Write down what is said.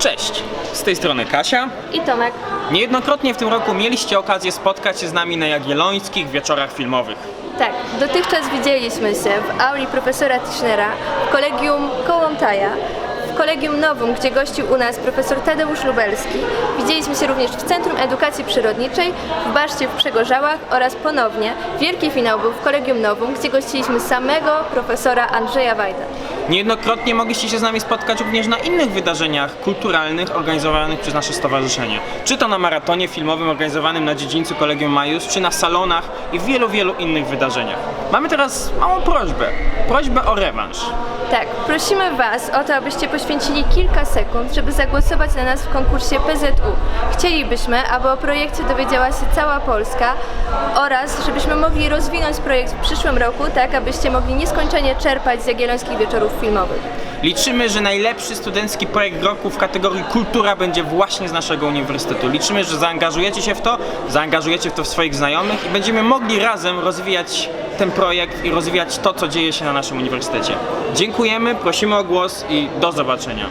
Cześć, z tej strony Kasia. I Tomek. Niejednokrotnie w tym roku mieliście okazję spotkać się z nami na Jagiellońskich wieczorach filmowych. Tak, dotychczas widzieliśmy się w auli profesora Tischnera, w kolegium Kołątaja, w kolegium Nowum, gdzie gościł u nas profesor Tadeusz Lubelski. Widzieliśmy się również w Centrum Edukacji Przyrodniczej, w Baszcie w Przegorzałach oraz ponownie wielki finał był w kolegium Nowum, gdzie gościliśmy samego profesora Andrzeja Wajda. Niejednokrotnie mogliście się z nami spotkać również na innych wydarzeniach kulturalnych organizowanych przez nasze stowarzyszenie. Czy to na maratonie filmowym organizowanym na dziedzińcu Kolegium Majus, czy na salonach i wielu, wielu innych wydarzeniach. Mamy teraz małą prośbę. Prośbę o rewanż. Tak, prosimy Was o to, abyście poświęcili kilka sekund, żeby zagłosować na nas w konkursie PZU. Chcielibyśmy, aby o projekcie dowiedziała się cała Polska oraz żebyśmy mogli rozwinąć projekt w przyszłym roku, tak abyście mogli nieskończenie czerpać z Jagiellońskich Wieczorów Filmowych. Liczymy, że najlepszy studencki projekt roku w kategorii kultura będzie właśnie z naszego uniwersytetu. Liczymy, że zaangażujecie się w to, zaangażujecie w to w swoich znajomych i będziemy mogli razem rozwijać ten projekt i rozwijać to, co dzieje się na naszym uniwersytecie. Dziękujemy, prosimy o głos i do zobaczenia.